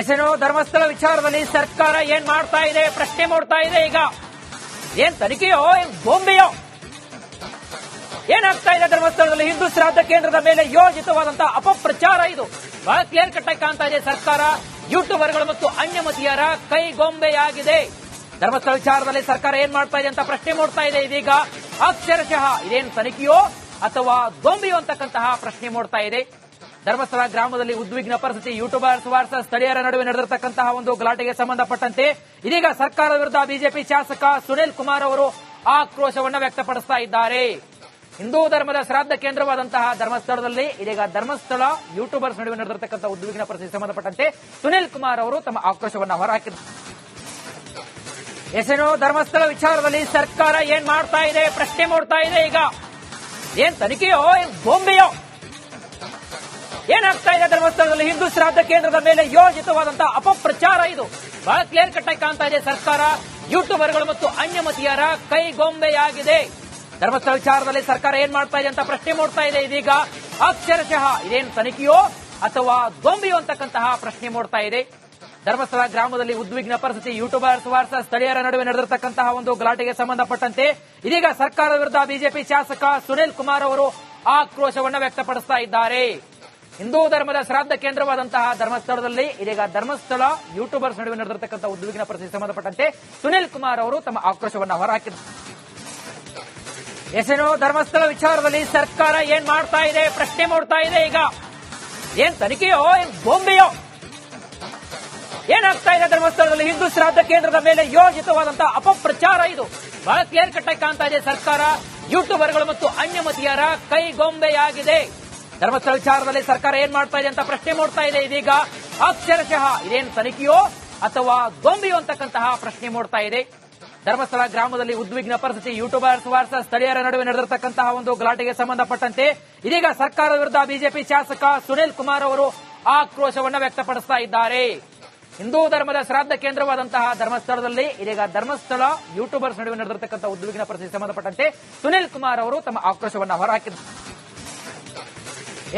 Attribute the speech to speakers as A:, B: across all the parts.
A: ಎಸೆನೋ ಧರ್ಮಸ್ಥಳ ವಿಚಾರದಲ್ಲಿ ಸರ್ಕಾರ ಏನ್ ಮಾಡ್ತಾ ಇದೆ, ಪ್ರಶ್ನೆ ಮಾಡ್ತಾ ಇದೆ ಈಗ. ಏನ್ ತನಿಖೆಯೋ, ಏನ್ ಗೊಂಬೆಯೋ? ಏನಾಗ್ತಾ ಇದೆ ಧರ್ಮಸ್ಥಳದಲ್ಲಿ? ಹಿಂದೂ ಶ್ರಾದ್ದ ಕೇಂದ್ರದ ಮೇಲೆ ಯೋಜಿತವಾದಂತ ಅಪಪ್ರಚಾರ ಇದು. ಬಹಳ ಕ್ಲಿಯರ್ ಕಟ್ ಆಗಿ ಕಾಣ್ತಾ ಇದೆ ಸರ್ಕಾರ. ಯೂಟ್ಯೂಬರ್ಗಳು ಮತ್ತು ಅನ್ಯಮತಿಯರ ಕೈಗೊಂಬೆಯಾಗಿದೆ ಧರ್ಮಸ್ಥಳ ವಿಚಾರದಲ್ಲಿ ಸರ್ಕಾರ ಏನ್ ಮಾಡ್ತಾ ಇದೆ ಅಂತ ಪ್ರಶ್ನೆ ಮಾಡ್ತಾ ಇದೆ ಇದೀಗ. ಅಕ್ಷರಶಃ ಇದೇನು ತನಿಖೆಯೋ ಅಥವಾ ಗೊಂಬೆಯೋ ಅಂತಕ್ಕಂತಹ ಪ್ರಶ್ನೆ ಮಾಡ್ತಾ ಇದೆ. ಧರ್ಮಸ್ಥಳ ಗ್ರಾಮದಲ್ಲಿ ಉದ್ವಿಗ್ನ ಪರಿಸ್ಥಿತಿ. ಯೂಟ್ಯೂಬರ್ಸ್ ವಾರ್ಸ ಸ್ಥಳೀಯರ ನಡುವೆ ನಡೆದಿರತಕ್ಕಂತಹ ಒಂದು ಗಲಾಟೆಗೆ ಸಂಬಂಧಪಟ್ಟಂತೆ ಇದೀಗ ಸರ್ಕಾರದ ವಿರುದ್ಧ ಬಿಜೆಪಿ ಶಾಸಕ ಸುನಿಲ್ ಕುಮಾರ್ ಅವರು ಆಕ್ರೋಶವನ್ನು ವ್ಯಕ್ತಪಡಿಸ್ತಾ ಇದ್ದಾರೆ. ಹಿಂದೂ ಧರ್ಮದ ಶ್ರಾದ್ದ ಕೇಂದ್ರವಾದಂತಹ ಧರ್ಮಸ್ಥಳದಲ್ಲಿ ಇದೀಗ ಧರ್ಮಸ್ಥಳ ಯೂಟ್ಯೂಬರ್ಸ್ ನಡುವೆ ನಡೆದಿರತಕ್ಕಂತಹ ಉದ್ವಿಗ್ನ ಪರಿಸ್ಥಿತಿ ಸಂಬಂಧಪಟ್ಟಂತೆ ಸುನಿಲ್ ಕುಮಾರ್ ಅವರು ತಮ್ಮ ಆಕ್ರೋಶವನ್ನು ಹೊರಹಾಕಿದ್ದಾರೆ ಎಸೆನೋ ಧರ್ಮಸ್ಥಳ ವಿಚಾರದಲ್ಲಿ ಸರ್ಕಾರ ಏನ್ ಮಾಡ್ತಾ ಇದೆ, ಪ್ರಶ್ನೆ ಮಾಡ್ತಾ ಇದೆ ಈಗ. ಏನ್ ತನಿಖೆಯೋ, ಏನ್ ಗೊಂಬೆಯೋ ಏನಾಗ್ತಾ ಇದೆ ಧರ್ಮಸ್ಥಳದಲ್ಲಿ ಹಿಂದೂ ಶ್ರಾದ್ದ ಕೇಂದ್ರದ ಮೇಲೆ ಯೋಜಿತವಾದಂತಹ ಅಪಪ್ರಚಾರ ಇದು. ಬಹಳ ಕ್ಲಿಯರ್ ಕಟ್ ಆಗಿ ಕಾಣ್ತಾ ಇದೆ ಸರ್ಕಾರ, ಯೂಟ್ಯೂಬರ್ಗಳು ಮತ್ತು ಅನ್ಯಮತಿಯರ ಕೈಗೊಂಬೆಯಾಗಿದೆ. ಧರ್ಮಸ್ಥಳ ವಿಚಾರದಲ್ಲಿ ಸರ್ಕಾರ ಏನ್ ಮಾಡ್ತಾ ಇದೆ ಅಂತ ಪ್ರಶ್ನೆ ಮಾಡ್ತಾ ಇದೆ ಇದೀಗ. ಅಕ್ಷರಶಃ ಇದೇನು ತನಿಖೆಯೋ ಅಥವಾ ಗೊಂಬೆಯೋ ಅಂತಕ್ಕಂತಹ ಪ್ರಶ್ನೆ ಮಾಡ್ತಾ ಇದೆ. ಧರ್ಮಸ್ಥಳ ಗ್ರಾಮದಲ್ಲಿ ಉದ್ವಿಗ್ನ ಪರಿಸ್ಥಿತಿ ಯೂಟ್ಯೂಬರ್ಸ್ ವಾರ್ಸ ಸ್ಥಳೀಯರ ನಡುವೆ ನಡೆದಿರತಕ್ಕಂತಹ ಒಂದು ಗಲಾಟೆಗೆ ಸಂಬಂಧಪಟ್ಟಂತೆ ಇದೀಗ ಸರ್ಕಾರದ ವಿರುದ್ಧ ಬಿಜೆಪಿ ಶಾಸಕ ಸುನೀಲ್ ಕುಮಾರ್ ಅವರು ಆಕ್ರೋಶವನ್ನು ವ್ಯಕ್ತಪಡಿಸ್ತಾ ಇದ್ದಾರೆ. ಹಿಂದೂ ಧರ್ಮದ ಶ್ರಾದ್ದ ಕೇಂದ್ರವಾದಂತಹ ಧರ್ಮಸ್ಥಳದಲ್ಲಿ ಇದೀಗ ಧರ್ಮಸ್ಥಳ ಯೂಟ್ಯೂಬರ್ಸ್ ನಡುವೆ ನಡೆದಿರತಕ್ಕಂತಹ ಉದ್ವಿಗ್ನ ಪರಿಸ್ಥಿತಿ ಸಂಬಂಧಪಟ್ಟಂತೆ ಸುನಿಲ್ ಕುಮಾರ್ ಅವರು ತಮ್ಮ ಆಕ್ರೋಶವನ್ನು ಹೊರಹಾಕಿದ್ದಾರೆ. ಎಸೇನೋ ಧರ್ಮಸ್ಥಳ ವಿಚಾರದಲ್ಲಿ ಸರ್ಕಾರ ಏನ್ ಮಾಡ್ತಾ ಇದೆ, ಪ್ರಶ್ನೆ ಮಾಡ್ತಾ ಇದೆ ಈಗ. ಏನ್ ತನಿಖೆಯೋ, ಏನ್ ಬೊಂಬೆಯೋ ಏನಾಗ್ತಾ ಇದೆ ಧರ್ಮಸ್ಥಳದಲ್ಲಿ ಹಿಂದೂ ಶ್ರಾದ್ದ ಕೇಂದ್ರದ ಮೇಲೆ ಯೋಜಿತವಾದಂತಹ ಅಪಪ್ರಚಾರ ಇದು? ಬಹಳ ಕ್ಲಿಯರ್ ಕಟ್ ಕಾಣ್ತಾ ಇದೆ ಸರ್ಕಾರ, ಯೂಟ್ಯೂಬರ್ಗಳು ಮತ್ತು ಅನ್ಯಮತಿಯರ ಕೈಗೊಂಬೆಯಾಗಿದೆ. ಧರ್ಮಸ್ಥಳ ವಿಚಾರದಲ್ಲಿ ಸರ್ಕಾರ ಏನ್ ಮಾಡ್ತಾ ಇದೆ ಅಂತ ಪ್ರಶ್ನೆ ಮಾಡ್ತಾ ಇದೆ ಇದೀಗ. ಅಕ್ಷರಶಃ ಇದೇನು ತನಿಖೆಯೋ ಅಥವಾ ಗೊಂಬೆಯೋ ಅಂತಕ್ಕಂತಹ ಪ್ರಶ್ನೆ ಮಾಡ್ತಾ ಇದೆ. ಧರ್ಮಸ್ಥಳ ಗ್ರಾಮದಲ್ಲಿ ಉದ್ವಿಗ್ನ ಪರಿಸ್ಥಿತಿ ಯೂಟ್ಯೂಬರ್ಸ್ ವಾರ್ಸ ಸ್ಥಳೀಯರ ನಡುವೆ ನಡೆದಿರತಕ್ಕಂತಹ ಒಂದು ಗಲಾಟೆಗೆ ಸಂಬಂಧಪಟ್ಟಂತೆ ಇದೀಗ ಸರ್ಕಾರದ ವಿರುದ್ಧ ಬಿಜೆಪಿ ಶಾಸಕ ಸುನಿಲ್ ಕುಮಾರ್ ಅವರು ಆಕ್ರೋಶವನ್ನು ವ್ಯಕ್ತಪಡಿಸ್ತಾ ಇದ್ದಾರೆ. ಹಿಂದೂ ಧರ್ಮದ ಶ್ರಾದ್ದ ಕೇಂದ್ರವಾದಂತಹ ಧರ್ಮಸ್ಥಳದಲ್ಲಿ ಇದೀಗ ಧರ್ಮಸ್ಥಳ ಯೂಟ್ಯೂಬರ್ಸ್ ನಡುವೆ ನಡೆದಿರತಕ್ಕಂತಹ ಉದ್ವಿಗ್ನ ಪರಿಸ್ಥಿತಿ ಸಂಬಂಧಪಟ್ಟಂತೆ ಸುನಿಲ್ ಕುಮಾರ್ ಅವರು ತಮ್ಮ ಆಕ್ರೋಶವನ್ನು ಹೊರಹಾಕಿದ್ದಾರೆ.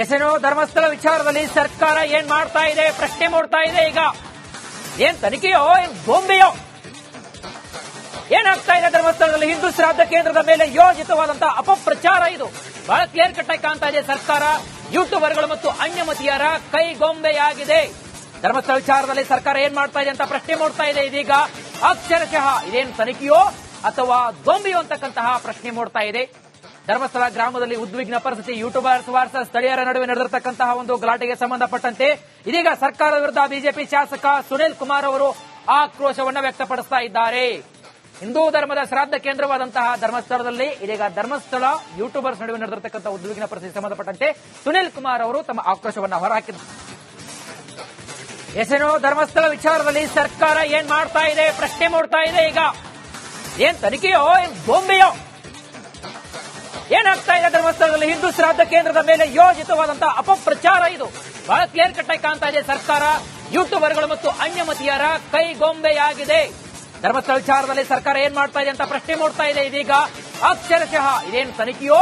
A: ಎಸೆನೋ ಧರ್ಮಸ್ಥಳ ವಿಚಾರದಲ್ಲಿ ಸರ್ಕಾರ ಏನ್ ಮಾಡ್ತಾ ಇದೆ, ಪ್ರಶ್ನೆ ಮಾಡ್ತಾ ಇದೆ ಈಗ. ಏನ್ ತನಿಖೆಯೋ, ಏನ್ ಗೊಂಬೆಯೋ? ಏನಾಗ್ತಾ ಇದೆ ಧರ್ಮಸ್ಥಳದಲ್ಲಿ? ಹಿಂದೂ ಶ್ರಾದ್ದ ಕೇಂದ್ರದ ಮೇಲೆ ಯೋಜಿತವಾದಂತಹ ಅಪಪ್ರಚಾರ ಇದು. ಬಹಳ ಕ್ಲಿಯರ್ ಕಟ್ ಆಗಿ ಕಾಣ್ತಾ ಇದೆ ಸರ್ಕಾರ. ಯೂಟ್ಯೂಬರ್ಗಳು ಮತ್ತು ಅನ್ಯಮತಿಯರ ಕೈಗೊಂಬೆಯಾಗಿದೆ ಧರ್ಮಸ್ಥಳ ವಿಚಾರದಲ್ಲಿ ಸರ್ಕಾರ ಏನ್ ಮಾಡ್ತಾ ಇದೆ ಅಂತ ಪ್ರಶ್ನೆ ಮಾಡ್ತಾ ಇದೆ ಇದೀಗ. ಅಕ್ಷರಶಃ ಇದೇನು ತನಿಖೆಯೋ ಅಥವಾ ಗೊಂಬೆಯೋ ಅಂತಕ್ಕಂತಹ ಪ್ರಶ್ನೆ ಮಾಡ್ತಾ ಇದೆ. ಧರ್ಮಸ್ಥಳ ಗ್ರಾಮದಲ್ಲಿ ಉದ್ವಿಗ್ನ ಪರಿಸ್ಥಿತಿ. ಯೂಟ್ಯೂಬರ್ಸ್ ವಾರ್ಸ ಸ್ಥಳೀಯರ ನಡುವೆ ನಡೆದಿರತಕ್ಕಂತಹ ಒಂದು ಗಲಾಟೆಗೆ ಸಂಬಂಧಪಟ್ಟಂತೆ ಇದೀಗ ಸರ್ಕಾರದ ವಿರುದ್ಧ ಬಿಜೆಪಿ ಶಾಸಕ ಸುನಿಲ್ ಕುಮಾರ್ ಅವರು ಆಕ್ರೋಶವನ್ನು ವ್ಯಕ್ತಪಡಿಸ್ತಾ ಇದ್ದಾರೆ. ಹಿಂದೂ ಧರ್ಮದ ಶ್ರಾದ್ದ ಕೇಂದ್ರವಾದಂತಹ ಧರ್ಮಸ್ಥಳದಲ್ಲಿ ಇದೀಗ ಧರ್ಮಸ್ಥಳ ಯೂಟ್ಯೂಬರ್ಸ್ ನಡುವೆ ನಡೆದಿರತಕ್ಕಂತಹ ಉದ್ವಿಗ್ನ ಪರಿಸ್ಥಿತಿ ಸಂಬಂಧಪಟ್ಟಂತೆ ಸುನಿಲ್ ಕುಮಾರ್ ಅವರು ತಮ್ಮ ಆಕ್ರೋಶವನ್ನು ಹೊರಹಾಕಿದ್ದಾರೆ. ಎಸೆನೋ ಧರ್ಮಸ್ಥಳ ವಿಚಾರದಲ್ಲಿ ಸರ್ಕಾರ ಏನ್ ಮಾಡ್ತಾ ಇದೆ, ಪ್ರಶ್ನೆ ಮಾಡ್ತಾ ಇದೆ ಈಗ. ಏನ್ ತನಿಖೆಯೋ, ಏನ್ ಗೊಂಬೆಯೋ ಏನಾಗ್ತಾ ಇದೆ ಧರ್ಮಸ್ಥಳದಲ್ಲಿ? ಹಿಂದೂ ಶ್ರಾದ್ದ ಕೇಂದ್ರದ ಮೇಲೆ ಯೋಜಿತವಾದಂತಹ ಅಪಪ್ರಚಾರ ಇದು. ಬಹಳ ಕ್ಲಿಯರ್ ಕಟ್ ಆಗಿ ಕಾಣ್ತಾ ಇದೆ ಸರ್ಕಾರ. ಯೂಟ್ಯೂಬರ್ಗಳು ಮತ್ತು ಅನ್ಯಮತಿಯರ ಕೈಗೊಂಬೆಯಾಗಿದೆ. ಧರ್ಮಸ್ಥಳ ವಿಚಾರದಲ್ಲಿ ಸರ್ಕಾರ ಏನ್ ಮಾಡ್ತಾ ಇದೆ ಅಂತ ಪ್ರಶ್ನೆ ಮಾಡ್ತಾ ಇದೆ ಇದೀಗ. ಅಕ್ಷರಶಃ ಇದೇನು ತನಿಖೆಯೋ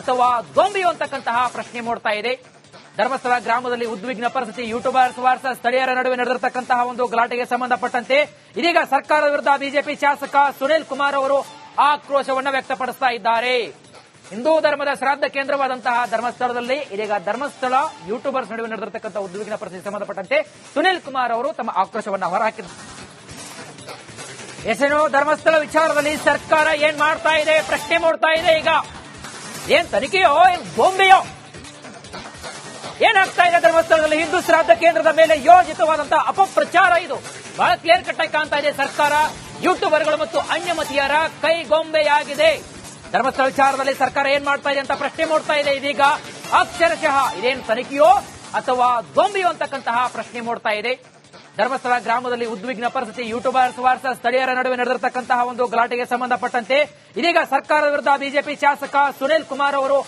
A: ಅಥವಾ ಗೊಂಬೆಯೋ ಅಂತಕ್ಕಂತಹ ಪ್ರಶ್ನೆ ಮಾಡ್ತಾ ಇದೆ. ಧರ್ಮಸ್ಥಳ ಗ್ರಾಮದಲ್ಲಿ ಉದ್ವಿಗ್ನ ಪರಿಸ್ಥಿತಿ. ಯೂಟ್ಯೂಬರ್ಸ್ ವಾರ್ಸ ಸ್ಥಳೀಯರ ನಡುವೆ ನಡೆದಿರತಕ್ಕಂತಹ ಒಂದು ಗಲಾಟೆಗೆ ಸಂಬಂಧಪಟ್ಟಂತೆ ಇದೀಗ ಸರ್ಕಾರದ ವಿರುದ್ಧ ಬಿಜೆಪಿ ಶಾಸಕ ಸುನೀಲ್ ಕುಮಾರ್ ಅವರು ಆಕ್ರೋಶವನ್ನು ವ್ಯಕ್ತಪಡಿಸ್ತಾ ಇದ್ದಾರೆ. ಹಿಂದೂ ಧರ್ಮದ ಶ್ರಾದ್ದ ಕೇಂದ್ರವಾದಂತಹ ಧರ್ಮಸ್ಥಳದಲ್ಲಿ ಇದೀಗ ಧರ್ಮಸ್ಥಳ ಯೂಟ್ಯೂಬರ್ಸ್ ನಡುವೆ ನಡೆದಿರತಕ್ಕಂತಹ ಉದ್ವಿಗ್ನ ಪರಿಸ್ಥಿತಿ ಸಂಬಂಧಪಟ್ಟಂತೆ ಸುನಿಲ್ ಕುಮಾರ್ ಅವರು ತಮ್ಮ ಆಕ್ರೋಶವನ್ನು ಹೊರಹಾಕಿದ್ದಾರೆ ಎಸೇನೋ ಧರ್ಮಸ್ಥಳ ವಿಚಾರದಲ್ಲಿ ಸರ್ಕಾರ ಏನ್ ಮಾಡ್ತಾ ಇದೆ, ಪ್ರಶ್ನೆ ಮಾಡ್ತಾ ಇದೆ ಈಗ. ಏನ್ ತನಿಖೆಯೋ, ಏನ್ ಗೊಂಬೆಯೋ? ಏನಾಗ್ತಾ ಇದೆ ಧರ್ಮಸ್ಥಳದಲ್ಲಿ ಹಿಂದೂ ಶ್ರಾದ್ದ ಕೇಂದ್ರದ ಮೇಲೆ ಯೋಜಿತವಾದಂತಹ ಅಪಪ್ರಚಾರ ಇದು? ಬಹಳ ಕ್ಲಿಯರ್ ಕಟ್ ಆಗಿ ಕಾಣ್ತಾ ಇದೆ ಸರ್ಕಾರ. ಯೂಟ್ಯೂಬರ್ಗಳು ಮತ್ತು ಅನ್ಯಮತಿಯರ ಕೈಗೊಂಬೆಯಾಗಿದೆ. ಧರ್ಮಸ್ಥಳ ವಿಚಾರದಲ್ಲಿ ಸರ್ಕಾರ ಏನ್ ಮಾಡ್ತಾ ಇದೆ ಅಂತ ಪ್ರಶ್ನೆ ಮಾಡ್ತಾ ಇದೆ ಇದೀಗ. ಅಕ್ಷರಶಃ ಇದೇನು ತನಿಖೆಯೋ ಅಥವಾ ದೊಂಬಿಯೋ ಅಂತಕ್ಕಂತಹ ಪ್ರಶ್ನೆ ಮಾಡ್ತಾ ಇದೆ. ಧರ್ಮಸ್ಥಳ ಗ್ರಾಮದಲ್ಲಿ ಉದ್ವಿಗ್ನ ಪರಿಸ್ಥಿತಿ ಯೂಟ್ಯೂಬರ್ಸ್ ವಾರ್ಸ ಸ್ಥಳೀಯರ ನಡುವೆ ನಡೆದಿರತಕ್ಕಂತಹ ಒಂದು ಗಲಾಟೆಗೆ ಸಂಬಂಧಪಟ್ಟಂತೆ ಇದೀಗ ಸರ್ಕಾರದ ವಿರುದ್ಧ ಬಿಜೆಪಿ ಶಾಸಕ ಸುನಿಲ್ ಕುಮಾರ್ ಅವರು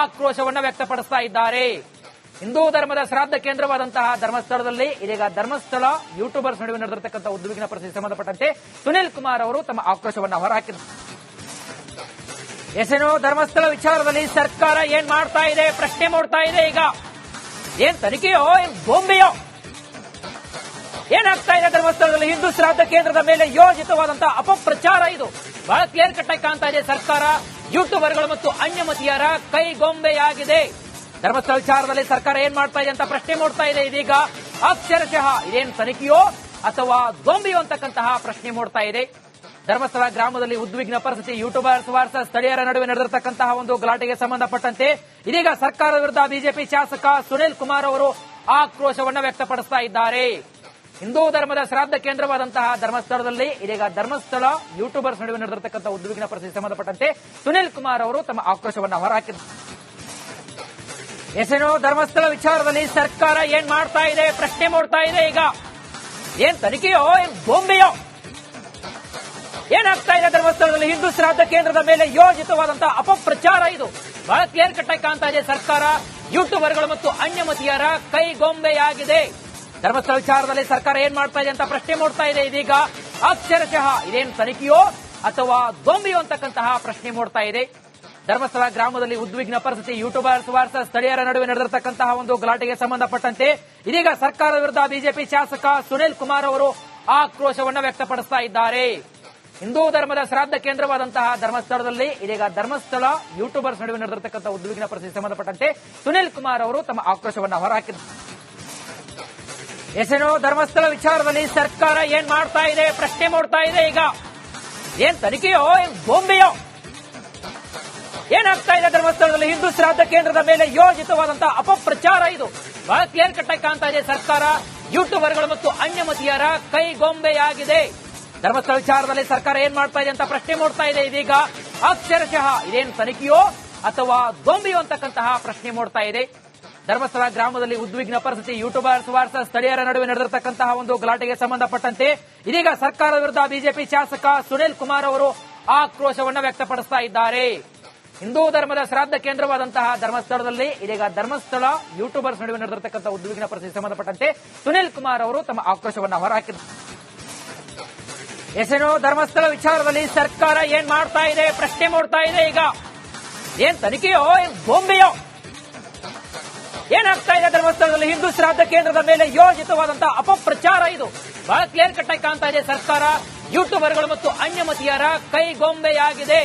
A: ಆಕ್ರೋಶವನ್ನು ವ್ಯಕ್ತಪಡಿಸ್ತಾ ಇದ್ದಾರೆ. ಹಿಂದೂ ಧರ್ಮದ ಶ್ರಾದ್ದ ಕೇಂದ್ರವಾದಂತಹ ಧರ್ಮಸ್ಥಳದಲ್ಲಿ ಇದೀಗ ಧರ್ಮಸ್ಥಳ ಯೂಟ್ಯೂಬರ್ಸ್ ನಡುವೆ ನಡೆದಿರತಕ್ಕಂತಹ ಉದ್ವಿಗ್ನ ಪರಿಸ್ಥಿತಿ ಸಂಬಂಧಪಟ್ಟಂತೆ ಸುನಿಲ್ ಕುಮಾರ್ ಅವರು ತಮ್ಮ ಆಕ್ರೋಶವನ್ನು ಹೊರಹಾಕಿದ್ದಾರೆ. ಎಸೆನೋ ಧರ್ಮಸ್ಥಳ ವಿಚಾರದಲ್ಲಿ ಸರ್ಕಾರ ಏನ್ ಮಾಡ್ತಾ ಇದೆ, ಪ್ರಶ್ನೆ ಮಾಡ್ತಾ ಇದೆ ಈಗ. ಏನ್ ತನಿಖೆಯೋ, ಏನ್ ಬೊಂಬೆಯೋ ಏನಾಗ್ತಾ ಇದೆ ಧರ್ಮಸ್ಥಳದಲ್ಲಿ ಹಿಂದೂ ಶ್ರಾದ್ದ ಕೇಂದ್ರದ ಮೇಲೆ ಯೋಜಿತವಾದಂತ ಅಪಪ್ರಚಾರ ಇದು? ಬಹಳ ಕ್ಲಿಯರ್ ಕಟ್ ಆಗಿ ಕಾಣ್ತಾ ಇದೆ ಸರ್ಕಾರ? ಯೂಟ್ಯೂಬರ್ಗಳು ಮತ್ತು ಅನ್ಯಮತಿಯರ ಕೈಗೊಂಬೆಯಾಗಿದೆ ಧರ್ಮಸ್ಥಳ ವಿಚಾರದಲ್ಲಿ ಸರ್ಕಾರ ಏನ್ ಮಾಡ್ತಾ ಇದೆ ಅಂತ ಪ್ರಶ್ನೆ ಮೂಡ್ತಾ ಇದೆ ಇದೀಗ. ಅಕ್ಷರಶಃ ಇದೇನು ತನಿಖೆಯೋ ಅಥವಾ ಗೊಂಬೆಯೋ ಅಂತಕ್ಕಂತಹ ಪ್ರಶ್ನೆ ಮೂಡ್ತಾ ಇದೆ. ಧರ್ಮಸ್ಥಳ ಗ್ರಾಮದಲ್ಲಿ ಉದ್ವಿಗ್ನ ಪರಿಸ್ಥಿತಿ. ಯೂಟ್ಯೂಬರ್ಸ್ ವಾರ್ಸ ಸ್ಥಳೀಯರ ನಡುವೆ ನಡೆದಿರತಕ್ಕಂತಹ ಒಂದು ಗಲಾಟೆಗೆ ಸಂಬಂಧಪಟ್ಟಂತೆ ಇದೀಗ ಸರ್ಕಾರದ ವಿರುದ್ಧ ಬಿಜೆಪಿ ಶಾಸಕ ಸುನೀಲ್ ಕುಮಾರ್ ಅವರು ಆಕ್ರೋಶವನ್ನು ವ್ಯಕ್ತಪಡಿಸ್ತಾ ಇದ್ದಾರೆ. ಹಿಂದೂ ಧರ್ಮದ ಶ್ರಾದ್ದ ಕೇಂದ್ರವಾದಂತಹ ಧರ್ಮಸ್ಥಳದಲ್ಲಿ ಇದೀಗ ಧರ್ಮಸ್ಥಳ ಯೂಟ್ಯೂಬರ್ಸ್ ನಡುವೆ ನಡೆದಿರತಕ್ಕಂತಹ ಉದ್ವಿಗ್ನ ಪರಿಸ್ಥಿತಿ ಸಂಬಂಧಪಟ್ಟಂತೆ ಸುನೀಲ್ ಕುಮಾರ್ ಅವರು ತಮ್ಮ ಆಕ್ರೋಶವನ್ನು ಹೊರಹಾಕಿದ್ದಾರೆ. ಎಸೇನೋ ಧರ್ಮಸ್ಥಳ ವಿಚಾರದಲ್ಲಿ ಸರ್ಕಾರ ಏನ್ ಮಾಡ್ತಾ ಇದೆ, ಪ್ರಶ್ನೆ ಮಾಡ್ತಾ ಇದೆ ಈಗ. ಏನ್ ತನಿಖೆಯೋ, ಏನ್ ಗೊಂಬೆಯೋ ಏನಾಗ್ತಾ ಇದೆ ಧರ್ಮಸ್ಥಳದಲ್ಲಿ ಹಿಂದೂ ಶ್ರಾದ್ದ ಕೇಂದ್ರದ ಮೇಲೆ ಯೋಜಿತವಾದಂತಹ ಅಪಪ್ರಚಾರ ಇದು. ಬಹಳ ಕ್ಲಿಯರ್ ಕಟ್ ಆಗಿ ಕಾಣ್ತಾ ಇದೆ? ಸರ್ಕಾರ ಯೂಟ್ಯೂಬರ್ಗಳು ಮತ್ತು ಅನ್ಯಮತಿಯರ ಕೈಗೊಂಬೆಯಾಗಿದೆ. ಧರ್ಮಸ್ಥಳ ವಿಚಾರದಲ್ಲಿ ಸರ್ಕಾರ ಏನ್ ಮಾಡ್ತಾ ಇದೆ ಅಂತ ಪ್ರಶ್ನೆ ಮೂಡ್ತಾ ಇದೆ ಇದೀಗ. ಅಕ್ಷರಶಃ ಇದೇನು ತನಿಖೆಯೋ ಅಥವಾ ಗೊಂಬೆಯೋ ಅಂತಕ್ಕಂತಹ ಪ್ರಶ್ನೆ ಮೂಡ್ತಾ ಇದೆ. ಧರ್ಮಸ್ಥಳ ಗ್ರಾಮದಲ್ಲಿ ಉದ್ವಿಗ್ನ ಪರಿಸ್ಥಿತಿ. ಯೂಟ್ಯೂಬರ್ಸ್ ವಾರ್ಸ ಸ್ಥಳೀಯರ ನಡುವೆ ನಡೆದಿರತಕ್ಕಂತಹ ಒಂದು ಗಲಾಟೆಗೆ ಸಂಬಂಧಪಟ್ಟಂತೆ ಇದೀಗ ಸರ್ಕಾರದ ವಿರುದ್ಧ ಬಿಜೆಪಿ ಶಾಸಕ ಸುನಿಲ್ ಕುಮಾರ್ ಅವರು ಆಕ್ರೋಶವನ್ನು ವ್ಯಕ್ತಪಡಿಸ್ತಾ ಇದ್ದಾರೆ. ಹಿಂದೂ ಧರ್ಮದ ಶ್ರಾದ್ದ ಕೇಂದ್ರವಾದಂತಹ ಧರ್ಮಸ್ಥಳದಲ್ಲಿ ಇದೀಗ ಧರ್ಮಸ್ಥಳ ಯೂಟ್ಯೂಬರ್ಸ್ ನಡುವೆ ನಡೆದಿರತಕ್ಕಂತಹ ಉದ್ವಿಗ್ನ ಪರಿಸ್ಥಿತಿ ಸಂಬಂಧಪಟ್ಟಂತೆ ಸುನಿಲ್ ಕುಮಾರ್ ಅವರು ತಮ್ಮ ಆಕ್ರೋಶವನ್ನು ಹೊರಹಾಕಿದ್ದಾರೆ. ಎಸೇನೋ ಧರ್ಮಸ್ಥಳ ವಿಚಾರದಲ್ಲಿ ಸರ್ಕಾರ ಏನ್ ಮಾಡ್ತಾ ಇದೆ, ಪ್ರಶ್ನೆ ಮಾಡ್ತಾ ಇದೆ ಈಗ. ಏನ್ ತನಿಖೆಯೋ, ಏನ್ ಗೊಂಬೆಯೋ ಏನಾಗ್ತಾ ಇದೆ ಧರ್ಮಸ್ಥಳದಲ್ಲಿ ಹಿಂದೂ ಶ್ರಾದ್ದ ಕೇಂದ್ರದ ಮೇಲೆ ಯೋಜಿತವಾದಂತಹ ಅಪಪ್ರಚಾರ ಇದು? ಬಹಳ ಕ್ಲಿಯರ್ ಕಟ್ ಆಗಿ ಕಾಣ್ತಾ ಇದೆ ಸರ್ಕಾರ. ಯೂಟ್ಯೂಬರ್ಗಳು ಮತ್ತು ಅನ್ಯಮತಿಯರ ಕೈಗೊಂಬೆಯಾಗಿದೆ ಧರ್ಮಸ್ಥಳ ವಿಚಾರದಲ್ಲಿ ಸರ್ಕಾರ ಏನ್ ಮಾಡ್ತಾ ಇದೆ ಅಂತ ಪ್ರಶ್ನೆ ಮೂಡ್ತಾ ಇದೆ ಇದೀಗ. ಅಕ್ಷರಶಃ ಇದೇನು ತನಿಖೆಯೋ ಅಥವಾ ಗೊಂಬೆಯೋ ಅಂತಕ್ಕಂತಹ ಪ್ರಶ್ನೆ ಮೂಡ್ತಾ ಇದೆ. ಧರ್ಮಸ್ಥಳ ಗ್ರಾಮದಲ್ಲಿ ಉದ್ವಿಗ್ನ ಪರಿಸ್ಥಿತಿ ಯೂಟ್ಯೂಬರ್ಸ್ ವಾರ್ಸ ಸ್ಥಳೀಯರ ನಡುವೆ ನಡೆದಿರತಕ್ಕಂತಹ ಒಂದು ಗಲಾಟೆಗೆ ಸಂಬಂಧಪಟ್ಟಂತೆ ಇದೀಗ ಸರ್ಕಾರದ ವಿರುದ್ಧ ಬಿಜೆಪಿ ಶಾಸಕ ಸುನಿಲ್ ಕುಮಾರ್ ಅವರು ಆಕ್ರೋಶವನ್ನು ವ್ಯಕ್ತಪಡಿಸ್ತಾ ಇದ್ದಾರೆ. ಹಿಂದೂ ಧರ್ಮದ ಶ್ರಾದ್ದ ಕೇಂದ್ರವಾದಂತಹ ಧರ್ಮಸ್ಥಳದಲ್ಲಿ ಇದೀಗ ಧರ್ಮಸ್ಥಳ ಯೂಟ್ಯೂಬರ್ಸ್ ನಡುವೆ ನಡೆದಿರತಕ್ಕಂತಹ ಉದ್ವಿಗ್ನ ಪರಿಸ್ಥಿತಿ ಸಂಬಂಧಪಟ್ಟಂತೆ ಸುನಿಲ್ ಕುಮಾರ್ ಅವರು ತಮ್ಮ ಆಕ್ರೋಶವನ್ನು ಹೊರಹಾಕಿದ್ದಾರೆ. ಎಸೇನೋ ಧರ್ಮಸ್ಥಳ ವಿಚಾರದಲ್ಲಿ ಸರ್ಕಾರ ಏನ್ ಮಾಡ್ತಾ ಇದೆ, ಪ್ರಶ್ನೆ ಮೂಡ್ತಾ ಇದೆ ಈಗ. ಏನ್ ತನಿಖೆಯೋ, ಏನ್ ಬೊಂಬೆಯೋ ಏನಾಗ್ತಾ ಇದೆ ಧರ್ಮಸ್ಥಳದಲ್ಲಿ? ಹಿಂದೂ ಶ್ರಾದ್ದ ಕೇಂದ್ರದ ಮೇಲೆ ಯೋಜಿತವಾದಂತಹ ಅಪಪ್ರಚಾರ ಇದು. ಬಹಳ ಕ್ಲಿಯರ್ ಕಟ್ ಆಗಿ ಕಾಣ್ತಾ ಇದೆ ಸರ್ಕಾರ. ಯೂಟ್ಯೂಬರ್ಗಳು ಮತ್ತು ಅನ್ಯಮತಿಯರ ಕೈಗೊಂಬೆಯಾಗಿದೆ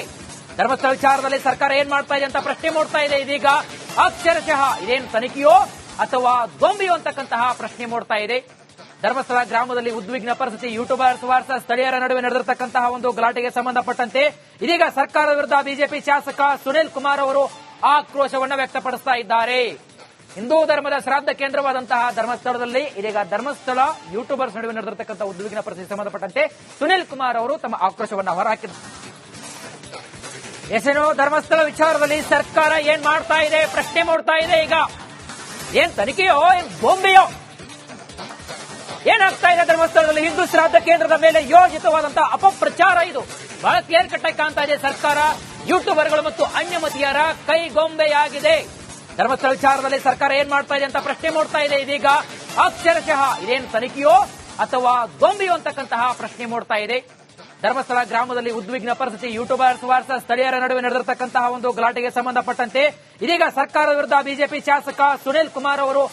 A: ಧರ್ಮಸ್ಥಳ ವಿಚಾರದಲ್ಲಿ ಸರ್ಕಾರ ಏನ್ ಮಾಡ್ತಾ ಇದೆ ಅಂತ ಪ್ರಶ್ನೆ ಮೂಡ್ತಾ ಇದೆ ಇದೀಗ. ಅಕ್ಷರಶಃ ಇದೇನು ತನಿಖೆಯೋ ಅಥವಾ ಗೊಂಬೆಯೋ ಅಂತಕ್ಕಂತಹ ಪ್ರಶ್ನೆ ಮೂಡ್ತಾ ಇದೆ. ಧರ್ಮಸ್ಥಳ ಗ್ರಾಮದಲ್ಲಿ ಉದ್ವಿಗ್ನ ಪರಿಸ್ಥಿತಿ. ಯೂಟ್ಯೂಬರ್ ವಾರ್ಸ ಸ್ಥಳೀಯರ ನಡುವೆ ನಡೆದಿರತಕ್ಕಂತಹ ಒಂದು ಗಲಾಟೆಗೆ ಸಂಬಂಧಪಟ್ಟಂತೆ ಇದೀಗ ಸರ್ಕಾರದ ವಿರುದ್ಧ ಬಿಜೆಪಿ ಶಾಸಕ ಸುನಿಲ್ ಕುಮಾರ್ ಅವರು ಆಕ್ರೋಶವನ್ನು ವ್ಯಕ್ತಪಡಿಸ್ತಾ ಇದ್ದಾರೆ. ಹಿಂದೂ ಧರ್ಮದ ಶ್ರಾದ್ದ ಕೇಂದ್ರವಾದಂತಹ ಧರ್ಮಸ್ಥಳದಲ್ಲಿ ಇದೀಗ ಧರ್ಮಸ್ಥಳ ಯೂಟ್ಯೂಬರ್ಸ್ ನಡುವೆ ನಡೆದಿರತಕ್ಕಂತಹ ಉದ್ವಿಗ್ನ ಪರಿಸ್ಥಿತಿ ಸಂಬಂಧಪಟ್ಟಂತೆ ಸುನಿಲ್ ಕುಮಾರ್ ಅವರು ತಮ್ಮ ಆಕ್ರೋಶವನ್ನು ಹೊರಹಾಕಿದ್ದಾರೆ ಎಸೇನೋ ಧರ್ಮಸ್ಥಳ ವಿಚಾರದಲ್ಲಿ ಸರ್ಕಾರ ಏನ್ ಮಾಡ್ತಾ ಇದೆ, ಪ್ರಶ್ನೆ ಮಾಡ್ತಾ ಇದೆ ಈಗ. ಏನ್ ತನಿಖೆಯೋ, ಏನ್ ಗೊಂಬೆಯೋ ಏನಾಗ್ತಾ ಇದೆ ಧರ್ಮಸ್ಥಳದಲ್ಲಿ? ಹಿಂದೂ ಶ್ರಾದ್ದ ಕೇಂದ್ರದ ಮೇಲೆ ಯೋಜಿತವಾದಂತಹ ಅಪಪ್ರಚಾರ ಇದು. ಬಹಳ ಕ್ಲಿಯರ್ ಕಟ್ ಆಗಿ ಕಾಣ್ತಾ ಇದೆ ಸರ್ಕಾರ, ಯೂಟ್ಯೂಬರ್ಗಳು ಮತ್ತು ಅನ್ಯಮತಿಯರ ಕೈಗೊಂಬೆಯಾಗಿದೆ. ಧರ್ಮಸ್ಥಳ ವಿಚಾರದಲ್ಲಿ ಸರ್ಕಾರ ಏನ್ ಮಾಡ್ತಾ ಇದೆ ಅಂತ ಪ್ರಶ್ನೆ ಮೂಡ್ತಾ ಇದೆ ಇದೀಗ. ಅಕ್ಷರಶಃ ಇದೇನು ತನಿಖೆಯೋ ಅಥವಾ ಗೊಂಬೆಯೋ ಅಂತಕ್ಕಂತಹ ಪ್ರಶ್ನೆ ಮೂಡ್ತಾ ಇದೆ. ಧರ್ಮಸ್ಥಳ ಗ್ರಾಮದಲ್ಲಿ ಉದ್ವಿಗ್ನ ಪರಿಸ್ಥಿತಿ. ಯೂಟ್ಯೂಬರ್ಸ್ ವಾರ್ಸ ಸ್ಥಳೀಯರ ನಡುವೆ ನಡೆದಿರತಕ್ಕಂತಹ ಒಂದು ಗಲಾಟೆಗೆ ಸಂಬಂಧಪಟ್ಟಂತೆ ಇದೀಗ ಸರ್ಕಾರದ ವಿರುದ್ಧ ಬಿಜೆಪಿ ಶಾಸಕ ಸುನಿಲ್ ಕುಮಾರ್ ಅವರು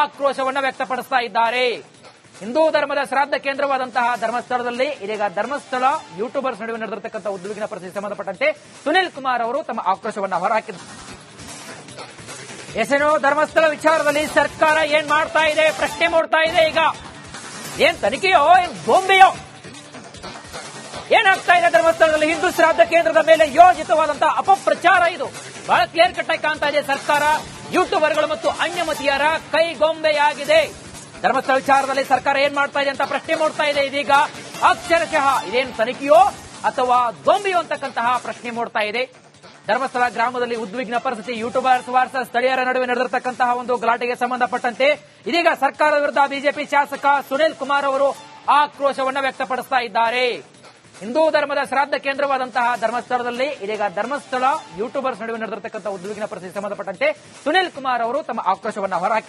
A: ಆಕ್ರೋಶವನ್ನು ವ್ಯಕ್ತಪಡಿಸ್ತಾ ಇದ್ದಾರೆ. ಹಿಂದೂ ಧರ್ಮದ ಶ್ರಾದ್ದ ಕೇಂದ್ರವಾದಂತಹ ಧರ್ಮಸ್ಥಳದಲ್ಲಿ ಇದೀಗ ಧರ್ಮಸ್ಥಳ ಯೂಟ್ಯೂಬರ್ಸ್ ನಡುವೆ ನಡೆದಿರತಕ್ಕಂಥ ಉದ್ವಿಗ್ನ ಪರಿಸ್ಥಿತಿ ಸಂಬಂಧಪಟ್ಟಂತೆ ಸುನಿಲ್ ಕುಮಾರ್ ಅವರು ತಮ್ಮ ಆಕ್ರೋಶವನ್ನು ಹೊರಹಾಕಿದ್ದಾರೆ. ಎಸೇನೋ ಧರ್ಮಸ್ಥಳ ವಿಚಾರದಲ್ಲಿ ಸರ್ಕಾರ ಏನ್ ಮಾಡ್ತಾ ಇದೆ, ಪ್ರಶ್ನೆ ಮೂಡ್ತಾ ಇದೆ ಈಗ. ಏನ್ ತನಿಖೆಯೋ, ಏನ್ ಗೊಂಬೆಯೋ ಏನಾಗ್ತಾ ಇದೆ ಧರ್ಮಸ್ಥಳದಲ್ಲಿ ಹಿಂದೂ ಶ್ರಾದ್ದ ಕೇಂದ್ರದ ಮೇಲೆ ಯೋಜಿತವಾದಂತಹ ಅಪಪ್ರಚಾರ ಇದು? ಬಹಳ ಕ್ಲಿಯರ್ ಕಟ್ ಆಗಿ ಕಾಣ್ತಾ ಇದೆ ಸರ್ಕಾರ. ಯೂಟ್ಯೂಬರ್ಗಳು ಮತ್ತು ಅನ್ಯಮತಿಯರ ಕೈಗೊಂಬೆಯಾಗಿದೆ ಧರ್ಮಸ್ಥಳ ವಿಚಾರದಲ್ಲಿ ಸರ್ಕಾರ ಏನ್ ಮಾಡ್ತಾ ಇದೆ ಅಂತ ಪ್ರಶ್ನೆ ಮೂಡ್ತಾ ಇದೆ ಇದೀಗ. ಅಕ್ಷರಶಃ ಇದೇನು ತನಿಖೆಯೋ ಅಥವಾ ದೊಂಬಿಯೋ ಅಂತಕ್ಕಂತಹ ಪ್ರಶ್ನೆ ಮೂಡ್ತಾ ಇದೆ. ಧರ್ಮಸ್ಥಳ ಗ್ರಾಮದಲ್ಲಿ ಉದ್ವಿಗ್ನ ಪರಿಸ್ಥಿತಿ ಯೂಟ್ಯೂಬರ್ಸ್ ವಾರ್ಸ ಸ್ಥಳೀಯರ ನಡುವೆ ನಡೆದಿರತಕ್ಕಂತಹ ಒಂದು ಗಲಾಟೆಗೆ ಸಂಬಂಧಪಟ್ಟಂತೆ ಇದೀಗ ಸರ್ಕಾರದ ವಿರುದ್ಧ ಬಿಜೆಪಿ ಶಾಸಕ ಸುನಿಲ್ ಕುಮಾರ್ ಅವರು ಆಕ್ರೋಶವನ್ನು ವ್ಯಕ್ತಪಡಿಸ್ತಾ ಇದ್ದಾರೆ. ಹಿಂದೂ ಧರ್ಮದ ಶ್ರಾದ್ದ ಕೇಂದ್ರವಾದಂತಹ ಧರ್ಮಸ್ಥಳದಲ್ಲಿ ಇದೀಗ ಧರ್ಮಸ್ಥಳ ಯೂಟ್ಯೂಬರ್ಸ್ ನಡುವೆ ನಡೆದಿರತಕ್ಕಂತಹ ಉದ್ವಿಗ್ನ ಪರಿಸ್ಥಿತಿ ಸಂಬಂಧಪಟ್ಟಂತೆ ಸುನಿಲ್ ಕುಮಾರ್ ಅವರು ತಮ್ಮ ಆಕ್ರೋಶವನ್ನು ಹೊರಹಾಕಿದ್ದಾರೆ